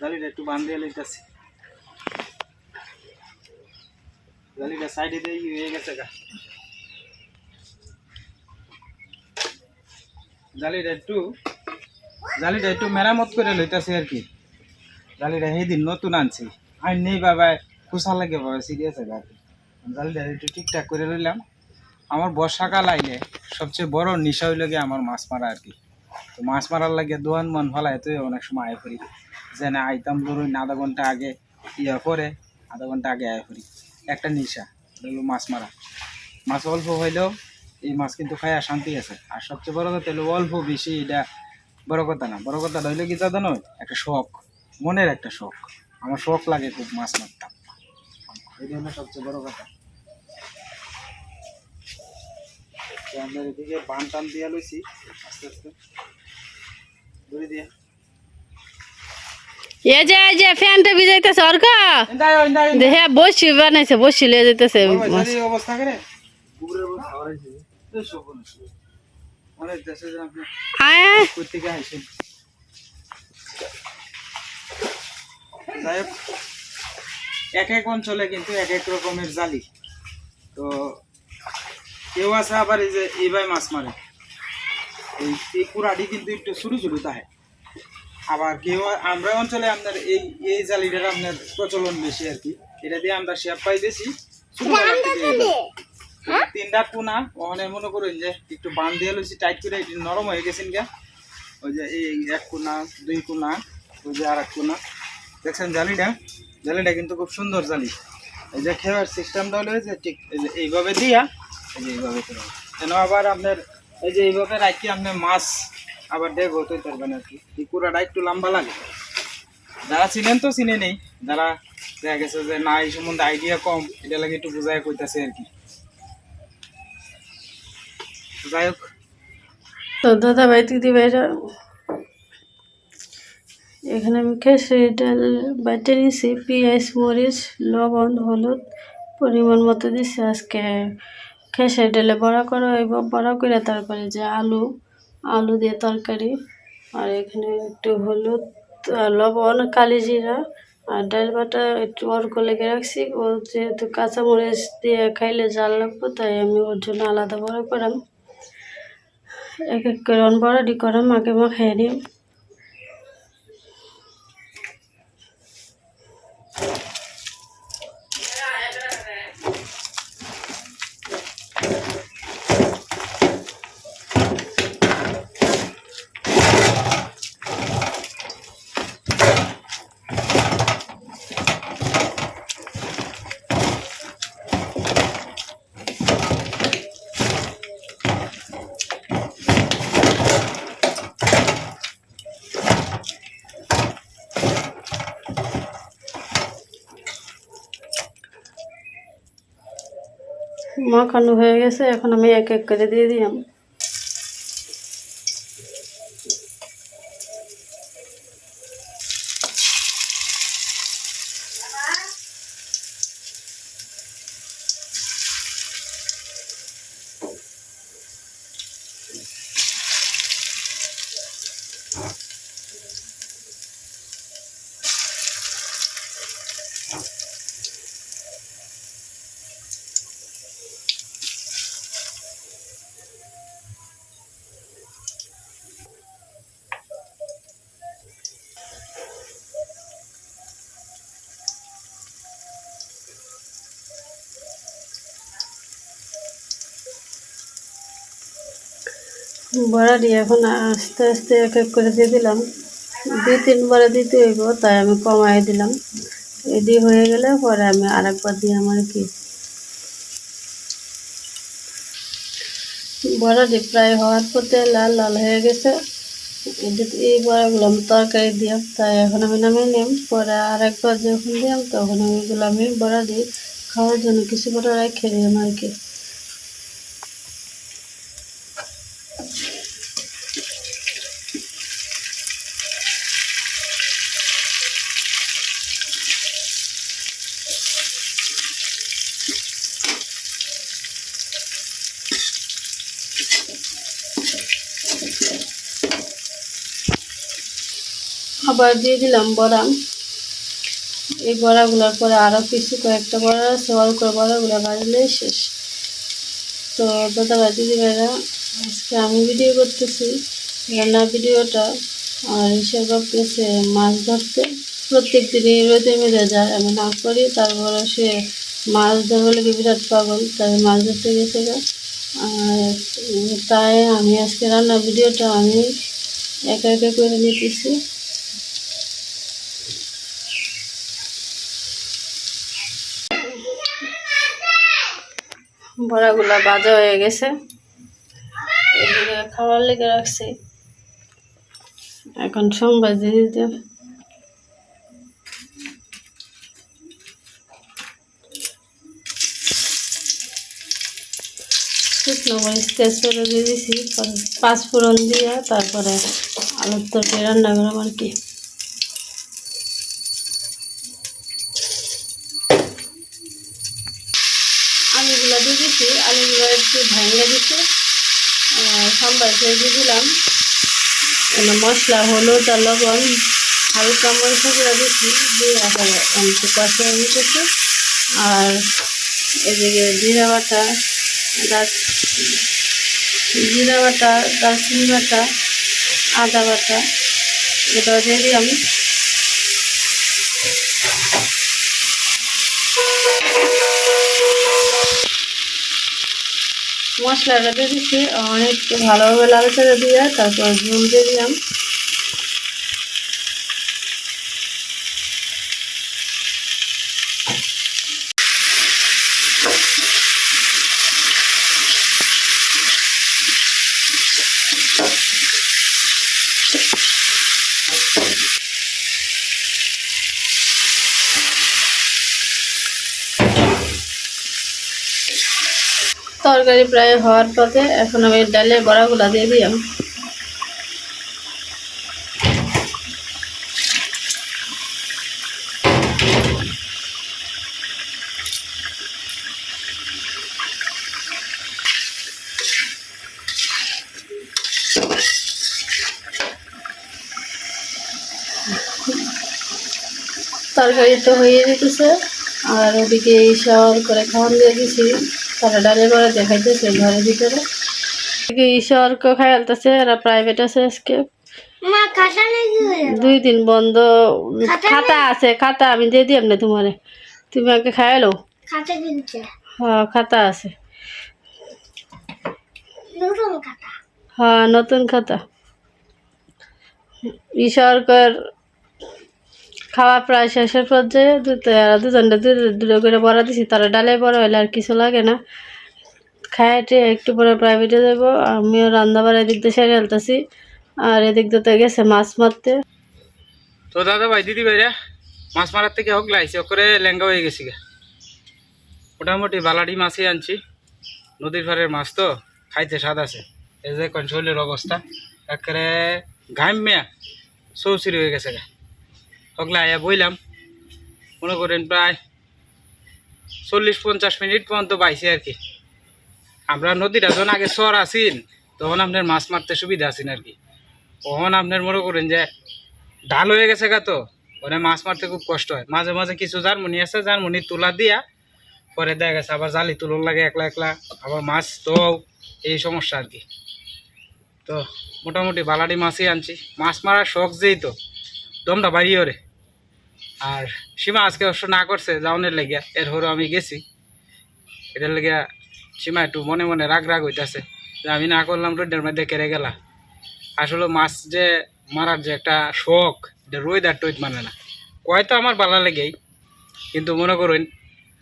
জালিটা একটু লইতেছি। জালিটা সাইডে দিয়ে হয়ে গেছে একটু একটু মেরামত করে লইতেছি আর কি। জালিটা সেদিন নতুন আনছি। আর নেই বাবা খুশা লাগে বাবা সিরিয়াস আর কি জালিটা একটু ঠিকঠাক করে লইলাম। আমার বর্ষাকাল আইলে সবচেয়ে বড় নেশা হইল আমার মাছ মারা আর কি। তো মাছ মারার লাগে দোয়ান মন ফলা এতই অনেক সময় আয় করি। যে না আইতাম ধরুন আধা ঘণ্টা আগে ইয়া পরে আধা ঘণ্টা আগে আয় করি। একটা নেশা হলো মাছ মারা। মাছ অল্প হইলেও এই মাছ কিন্তু খাইয়া শান্তি আছে। আর সবচেয়ে বড় কথা হলো অল্প বেশি এটা বড় কথা না। বড় কথা হইলে কি দাদা নয় একটা শখ। মনের একটা শখ। আমার শখ লাগে খুব মাছ মারতাম। এটা হলো সবচেয়ে বড় কথা। আমরা এদিকে বান টান দিয়া লইছি, আস্তে আস্তে। এই যে এই যে ফ্যানটা ভিজাইতেছে, অর্ক। দেখে বসি বানাইছে বসি লিয়ে যেতেছে এক এক অঞ্চলে কিন্তু এক এক রকমের জালি। তো কেউ আছে আবার এই যে এইভাবে মাছ মারে। এই এই কুড়াটি কিন্তু একটু ছোটো ছোটো তাহে। আবার কেউ আমরা অঞ্চলে আপনার এই এই জালিটার আপনার প্রচলন বেশি আর কি। এটা দিয়ে আমরা শেপ পাই বেশি ছোটবেলা তিনটা কোনা ওখানে মনে করেন যে একটু বান দিয়ে লইছি টাইট করে একটু নরম হয়ে গেছেন গা ওই যে এই এক কোনা দুই কোনা ওই যে আর এক কোনা। দেখছেন জালিটা? জালিটা কিন্তু খুব সুন্দর জালি। এই যে খেয়ার সিস্টেমটা হলো যে ঠিক এই যে এইভাবে দিয়া এই যে এইভাবে করে। কেন আবার আপনার এই যে এইভাবে রাখি আপনি মাছ আবার দেখ হতে পারবেন আর কি। এই কুড়াটা একটু লম্বা লাগে। যারা চিনেন তো চিনে নেই। যারা দেখা গেছে যে না, এই সম্বন্ধে আইডিয়া কম, এটা লাগে একটু বোঝায় কইতাছে আর কি। যাই হোক। তো দাদা ভাই, দিদি ভাইরা, এখানে আমি খেসরি ডাল বাটে নিছি পেঁয়াজ, মরিচ, লবণ, হলুদ, পরিমাণ মতো দিছি আজকে খেসরি ডালে বড়া করা হইব বড়া করে তারপরে যে আলু আলু দিয়ে তরকারি, আর এখানে একটু হলুদ লবণ, কালি জিরা, আর ডাল বাটা একটু অর্ক লেগে রাখছি। ও যেহেতু কাঁচামরিচ দিয়ে খাইলে জাল লাগবে, তাই আমি ওর জন্য আলাদা বড়া করাম। এক এক করে বড়াটি করাম, আগে মাখাই নিই মাখানো হয়ে গেছে এখন আমি এক এক করে দিয়ে দিলাম। বড়াটি এখন আস্তে আস্তে এক এক করে দিয়ে দিলাম। দুই তিনবার দিতে হইব, তাই আমি কমাই দিলাম। এদি হয়ে গেলে পরে আমি আরেকবার দিয়ে আমার কি। বড়া বড়াটি প্রায় হওয়ার পথে লাল লাল হয়ে গেছে। এই বড়াগুলো আমি তরকারি দিলাম, তাই এখন আমি নামিয়ে নিলাম। পরে আরেকবার যখন দিলাম, তখন আমি এগুলো আমি বড়া দিই খাওয়ার জন্য কিছু বড়া রেখে দিলাম আর কি। আবার দিয়ে দিলাম বড়া। এই বড়াগুলোর পরে আরও কিছু কয়েকটা বড়া আছে, অল্প করে বড়াগুলো বাড়লেই শেষ। তো দাদা ভাই দিদি ভাইরা, আজকে আমি ভিডিও করতেছি, রান্নার ভিডিওটা। আর হিসেব করতেছে মাছ ধরতে। প্রত্যেক দিনই রোদে মেরে যায়, আমি না করি তারপরে সে মাছ ধরবে লেগে বিরাট পাগল, তাই মাছ ধরতে গেছে। আর তাই আমি আজকে রান্নার ভিডিওটা আমি একা একা করে নিতেছি। বড়াগুলা বাজা হয়ে গেছে। এদিকে খাওয়ার লেগে রাখছি। এখন সোমবার দিতে শুকনো পাঁচ ফোড়ন দিয়ে, তারপরে আলুর তরকারি রান্না করলাম আর কি। এনে মশলা, হলুদ আর লবণ, হালকা মশলা দিচ্ছি দিয়ে এখন একটু কষে উঠেছে আর এদিকে জিরা বাটা দার জিরা বাটা, দারচিনি বাটা, আদা বাটা এটা দিয়ে দিলাম। মশলাটা দিয়ে দিচ্ছি অনেক ভালোভাবে লাড়াচাড়া দিয়ে তারপর ঝুল দিয়ে দিলাম। তরকারি প্রায় হওয়ার পথে এখন আমি ডালের বড়াগুলা দিয়ে দিলাম। তরকারি তো হয়ে যেতেছে আর ওদিকে এই ঈশ্বর করে খাওয়ান দিয়ে দিছি। তারা ডালে করে দেখাইতেছে ঘরের ভিতরে। এদিকে ঈশ্বরকে খাইলতেছে এরা প্রাইভেট আছে আজকে। দুই দিন বন্ধ। খাতা আছে খাতা আমি দিয়ে দিলাম না তোমারে। তুমি আগে খাইলো খাতা হ্যাঁ খাতা আছে। হ্যাঁ নতুন খাতা। ঈশ্বরকর খাওয়া প্রায় শেষের পর্যায়ে দুজনটা দুটো করে বড়া দিছি, তারা ডালে বড় হইলে আর কিছু লাগে না। খাইতে একটু পরে প্রাইভেটে যাব, আমিও রান্না বাড়া এদিক দিয়ে সেরে আলতাছি আর এদিক দিয়ে গেছে মাছ মারতে। তো দাদা ভাই, দিদি ভাইরা, মাছ মারার থেকে হোক লাইছে, ওকরে লেঙ্গা হয়ে গেছি গা। মোটামুটি বালাডি মাছই আনছি। নদীর পাড়ের মাছ তো, খাইতে স্বাদ আছে। এই যে কঞ্চলের অবস্থা, একেবারে ঘাম মেয়া চৌচির হয়ে গেছে গা। হকলা আয়া বইলাম। মনে করেন প্রায় চল্লিশ পঞ্চাশ মিনিট পর্যন্ত পাইছি আর কি। আমরা নদীটা যখন আগে চর আসিন তখন আপনার মাছ মারতে সুবিধা আছেন আর কি। তখন আপনার মনে করেন যে ঢাল হয়ে গেছে গা তো মানে মাছ মারতে খুব কষ্ট হয়। মাঝে মাঝে কিছু জার্মনি আছে, জার্মনি তোলা দিয়া পরে দেখা গেছে আবার জালি তুলন লাগে একলা একলা, আবার মাছ তো এই সমস্যা আর কি। তো মোটামুটি বালাডি মাছই আনছি। মাছ মারার শখ যেই তো, দমটা বাড়িয়ে রে আর সীমা আজকে অবশ্য না করছে যাওনের লেগিয়া। এর হরো আমি গেছি। এটার লেগিয়া সীমা একটু মনে মনে রাগ রাগ হইতেছে যে আমি না করলাম রোডের মধ্যে কেড়ে গেলা। আসলে মাছ যে মারার যে একটা শখ, এটা রোদ আর টৈত মানে না। কয় তো আমার ভালো লেগেই, কিন্তু মনে করুন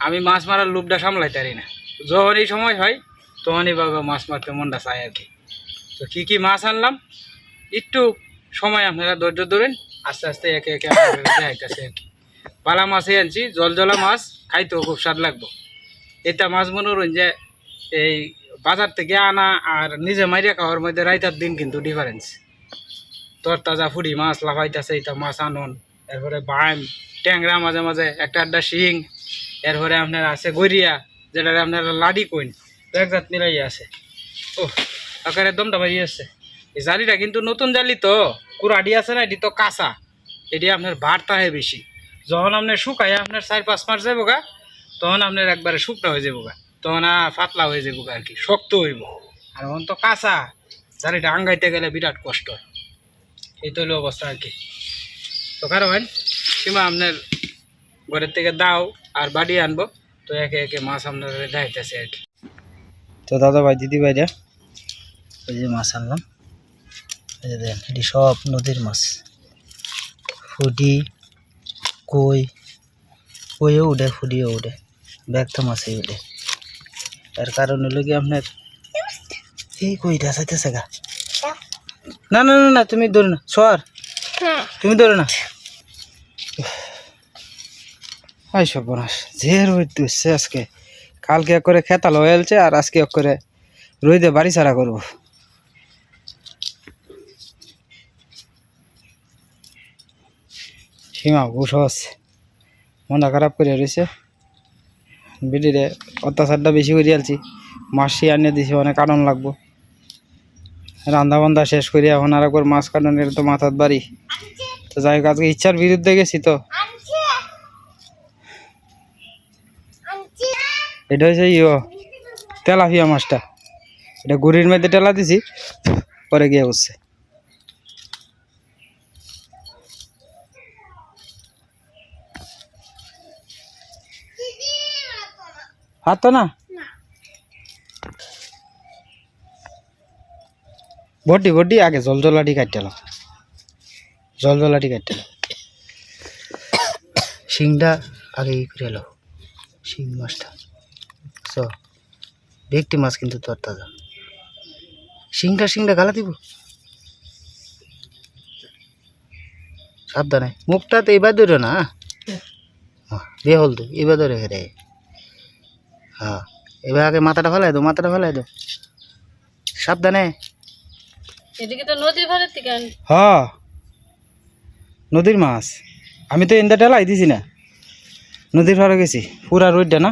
আমি মাছ মারার লোভটা সামলাইতে পারি না। যখন এই সময় হয়, তখনই বাবা মাছ মারতে মনটা চায় আর কি। তো কী কী মাছ আনলাম? একটু সময় আপনারা ধৈর্য ধরেন আস্তে আস্তে একে একে দেখাইতেছে আর কি। পালা মাছই আনছি জল জলা মাছ, খাইতেও খুব স্বাদ লাগবো। এটা মাছ মনে করুন যে এই বাজার থেকে আনা আর নিজে মারিয়া খাওয়ার মধ্যে রাইতার দিন কিন্তু ডিফারেন্স তোর তাজা ফুড়ি মাছ লাফাইতেছে, এটা মাছ আনন, এরপরে বাইম ট্যাংরা মাঝে মাঝে, একটা আড্ডা শিং, এরপরে আপনার আছে গরিয়া যেটা আপনার লাডি কইন, এক জাত মিলাই আছে। ও আকারে দমটা বাড়ি আছে এই জালিটা কিন্তু নতুন জালি তো। কুরাডি আছে না, এটি তো কাঁচা। এটি আপনার ভারটা হয় বেশি। যখন আপনার শুকায় আপনার চার পাঁচ মাস যাব গা তখন আপনার একবারে শুকনা হয়ে যাব গা তখন পাতলা হয়ে যাব আর কি, শক্ত হইব। আর এখন তো কাঁচা এটা আঙ্গাইতে গেলে বিরাট কষ্ট এই তো হলো অবস্থা আর কি। তো কারণ সীমা আপনার ঘরের থেকে দাও আর বাড়ি আনব, তো একে একে মাছ আপনার দেখাইতেছে আর কি। তো দাদা ভাই দিদি ভাইরা এই যে মাছ আনলাম। এই যে দেখেন এটি সব নদীর মাছ। ফুডি কই কইও উঠে ফুডিও উঠে ব্যক্ত মাছই উঠে। তার কারণ হলো কি আপনার? এই কইটা চাইতেছে গা। না না না না তুমি ধরো না সর। হ্যাঁ। তুমি ধরো না। হাই সর্বনাশ যে রোদ দিচ্ছে আজকে। কালকে এক করে খেতাল হয়েছে আর আজকে এক করে রোদে বাড়ি ছাড়া করব। সীমা ঘুষ মনটা খারাপ করে রয়েছে। বিটিরে অত্যাচারটা বেশি করে আলছি। মাসি আনিয়ে দিছি, অনেক আনন্দ লাগবো। রান্না বান্ধা শেষ করি এখন আর একবার মাছ কাটানোর তো মাথার বাড়ি। তো যাই আজকে ইচ্ছার বিরুদ্ধে গেছি তো। এটা হচ্ছে ইয়ে তেলাফিয়া মাছটা। এটা গুড়ির মধ্যে টেলা দিছি, পরে গিয়ে বসছে। হাত তো না? বডি বডি আগে জল জলাটি কাটতেলাম জল জলাটি কাটতেলাম শিংটা আগে ই করে এলো শিং মাছটা। সো দেখতে মাছ কিন্তু তোর দাদা শিংটা শিংটা গালা দিব। সাবধানে। মুখটা তো এবার ধরো না। বে হল তো এবার ধরে রে হ্যাঁ। এবার আগে মাথাটা ফেলাই দো মাথাটা ফেলাই দো। সাবধানে। এদিকে তো নদীর ভাড়ের থেকে হ্যাঁ। নদীর মাছ। আমি তো এন্দা টেলাই দিছি না। নদীর ভাড়ে গেছি পুরা রোডটা না।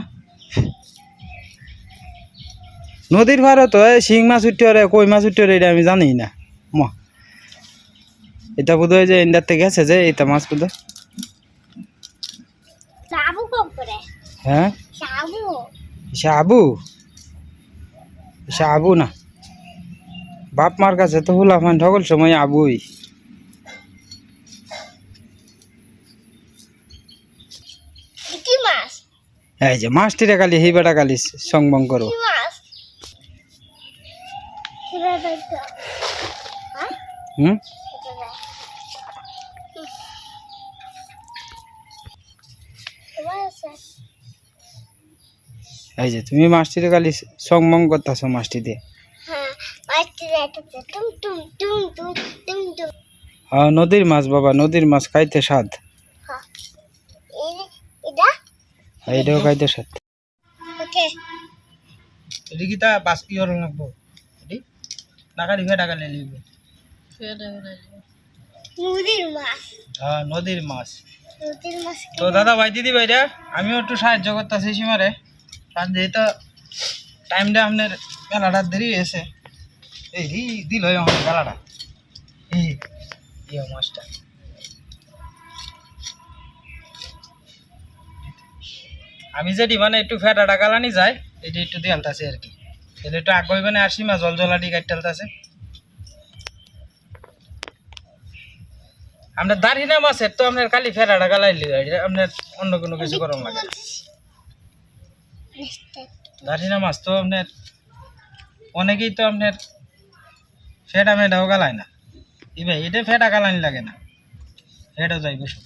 নদীর ভাড়ে তো এই শিং মাছ উঠতে রে কই মাছ উঠতে এটা আমি জানি না। ম। এটা বোধ হয় যে এন্দার থেকে গেছে যে এটা মাছ বোধ সাবু কম করে। হ্যাঁ? আবু? সে আবু না। বাপ মার কাছে তো হুলা ফান সকল সময় আবুই। এই যে মাছটিরে কালি সেই বেটা কালি সংবং করো। হুম? এই যে তুমি মাছটিরে কালি সংবং করতেছো মাছটি দিয়ে হ্যাঁ মাছটি দেখতে টুম টুম টুম টুম টুম টুম। হ্যাঁ নদীর মাছ বাবা নদীর মাছ খাইতে স্বাদ। হ্যাঁ এই এটা। এইটাও খাইতে স্বাদ। ওকে। এটি কি তা বাস্কি হল লাগবো? এটি? টাকা দিবে টাকা নিয়ে নিবে। নদীর মাছ। হ্যাঁ নদীর মাছ। নদীর মাছ তো দাদা ভাই দিদি ভাইরা আমিও একটু সাহায্য করতেছি সীমারে। কারণ যেহেতু টাইমটা আপনার মেলাটা দেরি এই দিল আমার এই মাছটা আমি যেটি মানে একটু ফেটাটা গালানি যায় এটি একটু দিয়ালতাছে আর কি। তাহলে একটু আগ মানে আর সীমা জল জলাটি কাটতেলতাছে আমরা দাঁড়িয়ে না মাছের তো আপনার খালি ফেরাটা গালাইলি আপনার অন্য কোনো কিছু গরম লাগে। না। দাঁড়িয়ে মাছ তো আপনার অনেকেই তো আপনার ফেটা মেটাও গালায় না। ই ভাই, এটা ফেটা গালানি লাগে না। ফেটা যাই বসে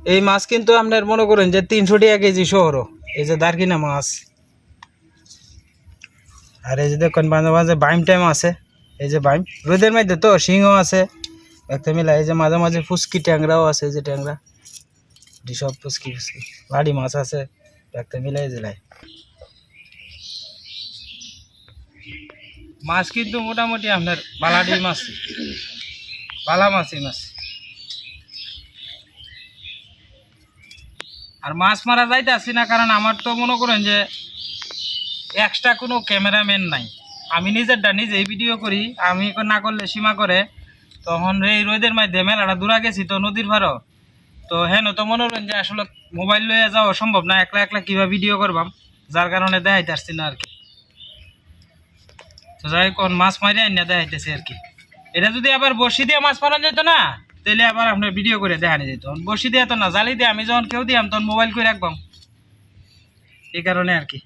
এই মাছ কিন্তু আপনার মনে করেন যে তিনশো টাকা কেজি শহরও। এই যে দারকিনা মাছ আর এই যে দেখুন, মাঝে মাঝে বাইম টাইম আছে। এই যে বাইম। রোদের মধ্যে তো শিংও আছে। একটা মিলা এই যে মাঝে মাঝে ফুসকি ট্যাংরাও আছে, এই যে ট্যাংরা। সব ফুসকি বাড়ি মাছ আছে একটা মিলাই জেলায় মাছ কিন্তু মোটামুটি আপনার বালাডি মাছ। বালা মাছই মাছ। আর মাছ মারা যাইতে আসি না, কারণ আমার তো মনে করেন যে এক্সট্রা কোনো ক্যামেরাম্যান নাই। আমি নিজেরটা নিজেই ভিডিও করি, আমি না করলে সীমা করে, তখন এই রোদের মধ্যে মেলাটা দূরা গেছি তো নদীর ভাড়ো তো হ্যাঁ তো মনোরঞ্জন আসলে মোবাইল লয়ে যাওয়া সম্ভব না, একলা একলা কীভাবে ভিডিও করবাম? যার কারণে দেখাইতে আসছি না আর কি তো যাই কোন মাছ মারি আইনা দেখাইতেছি আর কি এটা যদি আবার বসি দিয়ে মাছ মারা যেত না তাহলে আবার আপনার ভিডিও করে দেখানো যেত। বসি দিয়ে তো না, জালি দিয়ে আমি যখন কেউ দিয়াম, তখন মোবাইল করে রাখবাম। এই কারণে আর কি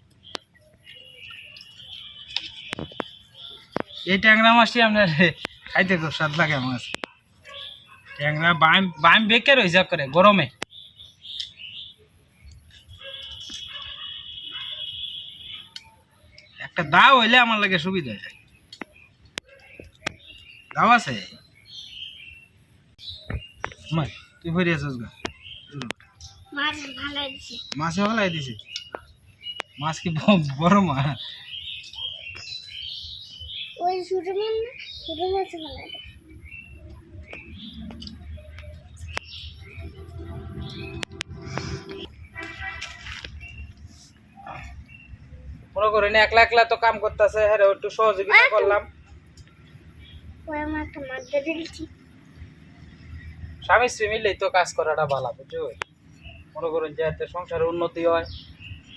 এই ট্যাংরা মাছটি আপনার খাইতে খুব স্বাদ লাগে মাছ ট্যাংরা বাইম বেকের হয়ে যা করে গরমে। একটা দাও হইলে আমার লাগে সুবিধা হয়। দাও আছে? তুই ফিরে আসিস গা। মাছ ভালো দিছে। মাছে কি বড় মাছ? ওই ছোটো মাছ ছোটো মাছ ভালো একলা একলা তো কাম করতেছে হ্যাঁ একটু সহযোগিতা করলাম। স্বামী স্ত্রী মিললেই তো কাজ করাটা ভালো মনে করেন যে এতে সংসারের উন্নতি হয়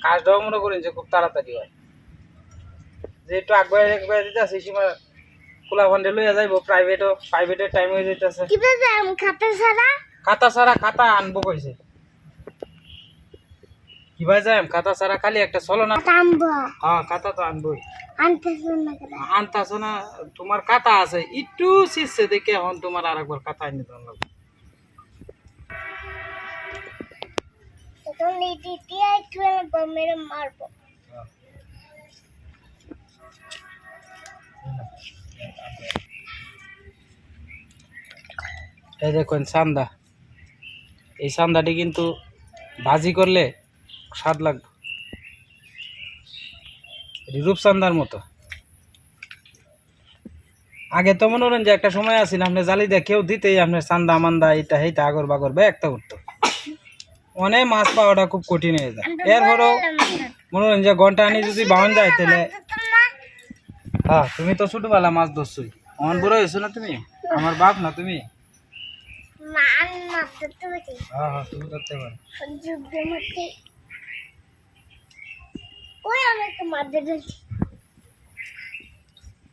কাজটাও মনে করেন যে খুব তাড়াতাড়ি হয়। যে একটু একবার দিতে আছে সীমা খোলা ফান্ডে লইয়া যাইবো প্রাইভেটও প্রাইভেটের টাইম হয়ে যাইতেছে। খাতা ছাড়া? খাতা ছাড়া খাতা আনব কইছে। কি ভাই যাই খাতা ছাড়া খালি একটা চলো না? খাতা আনব। হ্যাঁ খাতা তো আনবোই। না আনতাছো না তোমার কাতা আছে। একটু শিখছে দেখে এখন তোমার আর একবার কাতা এনে লাগবে মারবো। এই দেখুন সান্দা। এই সান্দাটি কিন্তু ভাজি করলে স্বাদ লাগবে এটি রূপসান্দার মতো। আগে তো মনে করেন যে একটা সময় আছে না আপনি জালি দিয়ে কেউ দিতেই আপনার চান্দা মান্দা এটা সেইটা আগর বাগর বা একটা উঠতো অনেক মাছ পাওয়াটা খুব কঠিন হয়ে যায়। এরপরেও মনে করেন যে ঘণ্টা আনি যদি বাউন যায় তাহলে হ্যাঁ তুমি তো ছোটবেলা মাছ ধরছই। অন বড় হয়েছো না তুমি? আমার বাপ না তুমি? হ্যাঁ হ্যাঁ তুমি ধরতে পারো। ওই আমি একটা মাছ দিয়ে দিচ্ছি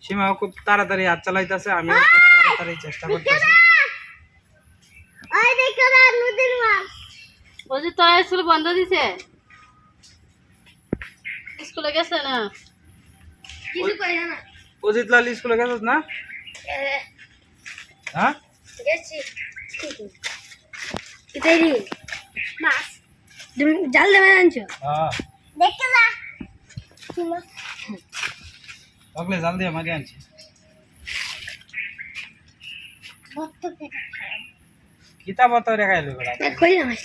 সীমাও খুব তাড়াতাড়ি হাত চালাইতেছে আমিও খুব তাড়াতাড়ি চেষ্টা করতেছি। ওই দেখো না নদীর মাছ। ওই যে তোর স্কুল বন্ধ দিছে? স্কুলে গেছে না? কিছু করি না অজিত লাল স্কুলে গেছিস না? হ্যাঁ? গেছি। এটাই রে? মাছ। তুমি জাল দেবে আনছো হ্যাঁ। দেখতে না ওগুলো জাল দিয়ে মারি আনছি। ভক্ত কেটে কিতাব তো রেখাই লই কইলা মাছ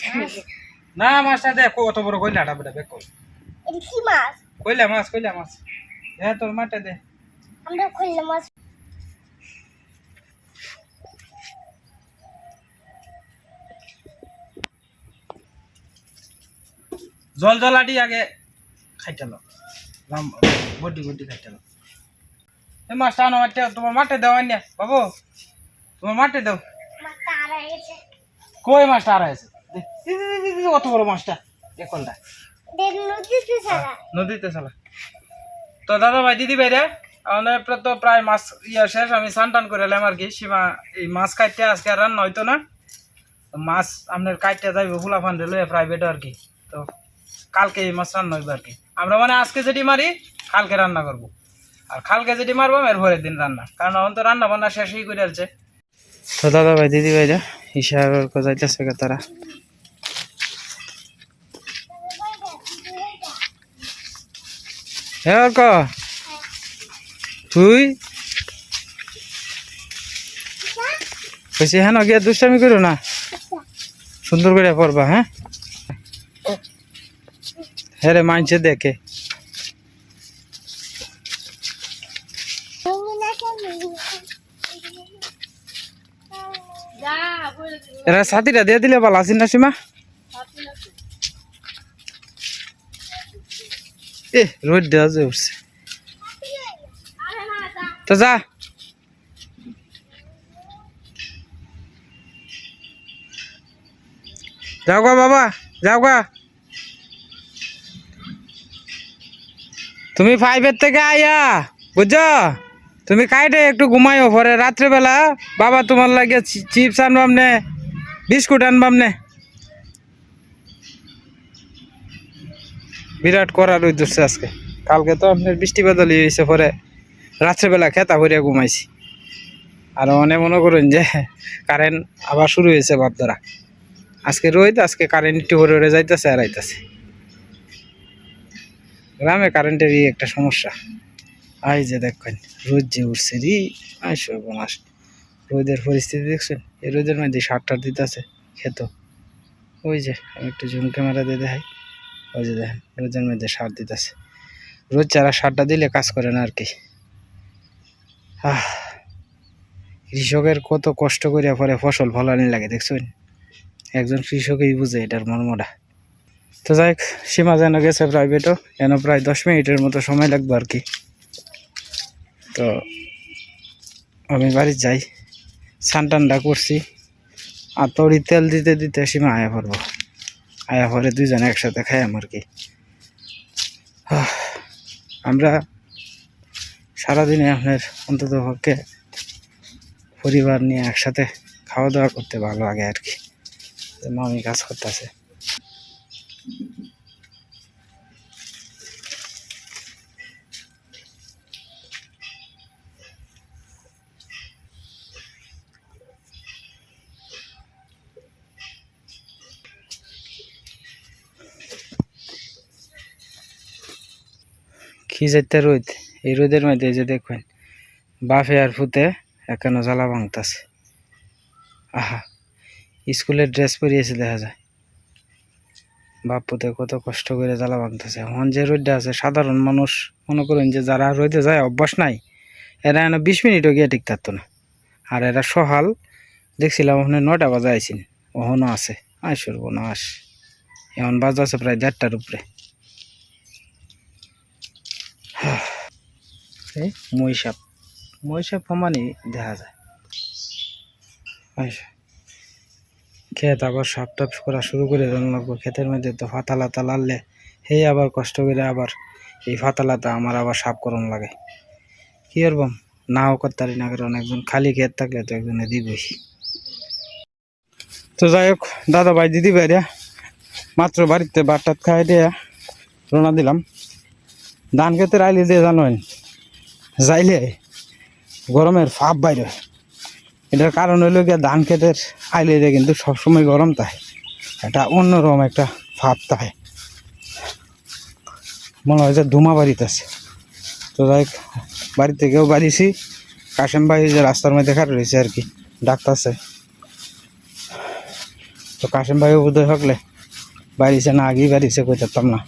না মাছটা দেখ কত বড় কইলাটা বেটা বেক এটা কি মাছ? কইলা মাছ কইলা মাছ। দে তোর মাঠে দে। আমরা কইলা মাছ। জল জলাটি আগে খাইটালো লম্বা বডি বডি খাইটালো এই মাছটা আনো মাঠে তোমার মাঠে দাও আনিয়া বাবু, তোমার মাঠে দাও। কই মাছটা আর আছে? অত বড় মাছটা? দেখলটা নদীতে চালা। তো দাদা ভাই, দিদি ভাই রে, আমাদের তো প্রায় মাছ ইয়া শেষ, আমি স্নান টান করে এলাম আর কি। সীমা, এই মাছ কাটতে আজকে আর রান্না হইতো না। মাছ আপনার কাটতে যাইবো ফুলা ফান্ডে লয়ে প্রাইভেট আর কি। তো কালকে এই মাছ রান্না হইবে আর কি। আমরা মানে আজকে যেটি মারি কালকে রান্না করব। আর কালকে যেটি মারবো এর পরের দিন রান্না। কারণ এখন তো রান্না বান্না শেষই করে আছে তো দাদা ভাই দিদি ভাই রে হিসাব যাইতেছে তারা? হ্যাঁ ক তুই? বেশি হ্যাঁ গিয়া দুষ্টামি করো না। সুন্দর করে পড়বা হ্যাঁ? হেরে মানছে দেখে। এরা সাথীরা দিয়ে দিলে ভালো আসিন না সীমা? এ, রোদ দেওয়া যে উঠছে। তো যা। যাও গা বাবা, যাও গা। তুমি ফাইভের থেকে আইয়া বুঝছ? তুমি কাইটে একটু ঘুমাইও পরে রাত্রেবেলা। বাবা তোমার লাগে চিপস আনবাম নে বিস্কুট আনবাম নে বিরাট করার ওই দূরছে আজকে। কালকে তো আপনার বৃষ্টি বাদলি হয়েছে পরে রাত্রেবেলা খেতা ভরিয়া ঘুমাইছি। আর মনে মনে করুন যে কারেন্ট আবার শুরু হয়েছে বাপ ধরা আজকে রোদ, আজকে কারেন্ট একটু ভরে ভরে যাইতেছে আর আইতাছে। গ্রামে কারেন্টেরই একটা সমস্যা। আই যে দেখেন, রোদ যে উঠছে রি আই সর্বনাশ। রোদের পরিস্থিতি দেখছেন? এই রোদের মধ্যে সার টার দিতেছে খেত। ওই যে, আমি একটু জুম ক্যামেরা দিয়ে দেখাই। ওই যে দেখেন, রোদের মধ্যে সার দিতেছে। রোদ চারা সারটা দিলে কাজ করে না আর কি। আহ, কৃষকের কত কষ্ট করে পরে ফসল ফলানি লাগে, দেখছেন? একজন কৃষকই বুঝে এটার মর্মটা। তো যাই হোক, সীমা যেন গেছে প্রাইভেটও যেন প্রায় দশ মিনিটের মতো সময় লাগবে আর কি। তো আমি বাড়ি যাই স্নান টান্ডা করছি। আর তড়ি তেল দিতে দিতে সীমা আয়া পড়ব। আয়া পরে দুজনে একসাথে খাই আর কি। আমরা সারাদিনে আপনার অন্তত পক্ষে পরিবার নিয়ে একসাথে খাওয়া দাওয়া করতে ভালো লাগে আর কি। মামি কাজ করতেছে। কি যেতে রোদ, এই রোদের মধ্যে এই যে দেখবেন বাফে আর ফুতে এখানে জ্বালা ভাঙতাছে। আহা, স্কুলের ড্রেস পরিয়েছে দেখা যায়। বাপুতে কত কষ্ট করে জ্বালা ভাঙতেছে এখন যে রোদটা আছে, সাধারণ মানুষ মনে করেন যে যারা রোদে যায়, অভ্যাস নাই, এরা এনে বিশ মিনিটও গিয়ে ঠিক থাকতো না। আর এরা সহাল, দেখছিলাম ওখানে নটা বাজে আইসিন। ওখানেও আছে, আয় সর্বনাশ এখন বাজে আছে প্রায় দেড়টার উপরে। মই সাপ সমানই দেখা যায়। আচ্ছা ক্ষেত আবার সাপ টাপ করা শুরু করে লাগবো ক্ষেতের মধ্যে, তো ফাতালাতা লাললে সেই আবার কষ্ট করে আবার এই ফাতালাতা, আমার আবার সাপ করন লাগে। কি করবাম নাও করতারি না কারণ একজন খালি ক্ষেত থাকলে তো একজনে দিবই। তো যাই হোক, দাদা ভাই, দিদি ভাইরা মাত্র বাড়িতে বাটাত খাই দিয়ে রওনা দিলাম। ধান ক্ষেতের আইলে দিয়ে জানেন যাইলে গরমের ফাপ বাইরে। এটার কারণ হইল গিয়ে ধান ক্ষেতের আইলে দিয়ে কিন্তু সবসময় গরম থাকে এটা অন্যরকম একটা ফাপ থাকে মনে হয় যে ধুমা বাড়িতেছে তো যাই বাড়ি থেকেও বাড়িছি কাশেম ভাই যে রাস্তার মধ্যে খাট রয়েছে আর কি ডাক্তারছে তো কাশেম ভাইও বোধহয় হকলে বাড়িছে না, আগেই বাড়িছে কই থাকতাম না।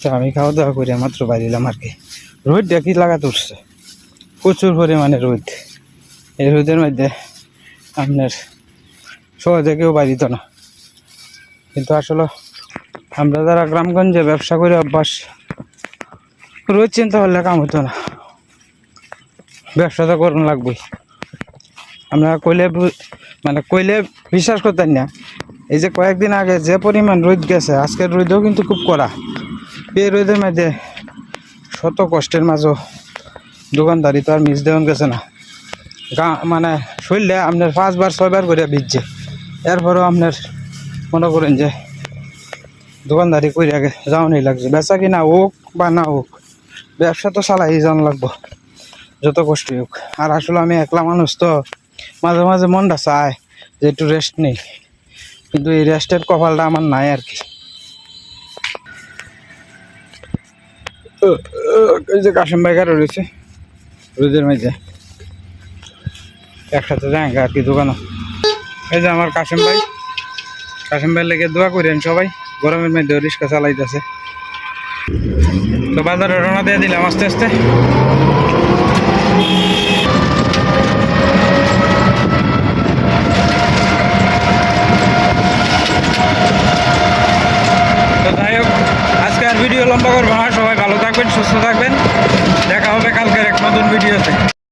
তো আমি খাওয়া দাওয়া করে, মাত্র বাড়িলাম আর কি। রোদটা কি লাগাতে উঠছে। প্রচুর পরিমাণে রোদ। এই রোদের মধ্যে আপনার সহজে কেউ বাড়িত না। কিন্তু আসলে আমরা যারা গ্রামগঞ্জে ব্যবসা করে অভ্যাস রোজ চিন্তা করলে কাম হতো না। ব্যবসা তো করুন লাগবেই। আমরা কইলে মানে কইলে বিশ্বাস করতেন না। এই যে কয়েকদিন আগে যে পরিমাণ রোদ গেছে, আজকের রোদও কিন্তু খুব কড়া। এই রোদের মধ্যে শত কষ্টের মাঝেও দোকানদারি তো আর মিস দেওয়ান গেছে না। গা মানে শরীরে আপনার পাঁচবার, ছয়বার করে ভিজছে এরপরেও আপনার মনে করেন যে দোকানদারি করে আগে যাওয়ানি লাগছে। বেচা কিনা হোক বা না হোক, ব্যবসা তো চালাই যাওয়ান লাগবো, যত কষ্টই হোক। আর আসলে আমি একলা মানুষ তো, মাঝে মাঝে মনটা চায় যে একটু রেস্ট নেই। কিন্তু এই রেস্টের কপালটা আমার নাই আর কি। যে কাশিম ভাই কারও রয়েছে, রোদের মধ্যে একসাথে যাই, আর কি দোকানও। এই যে আমার কাশিম ভাই। কাশিম ভাই লেগে দোয়া করেন সবাই, গরমের মধ্যে রিক্সা চালাইতেছে। তো বাজারে রোনা দিয়ে দিলাম আস্তে আস্তে। ভিডিও লম্বা করব না। সবাই ভালো থাকবেন, সুস্থ থাকবেন। দেখা হবে কালকের এক নতুন ভিডিওতে।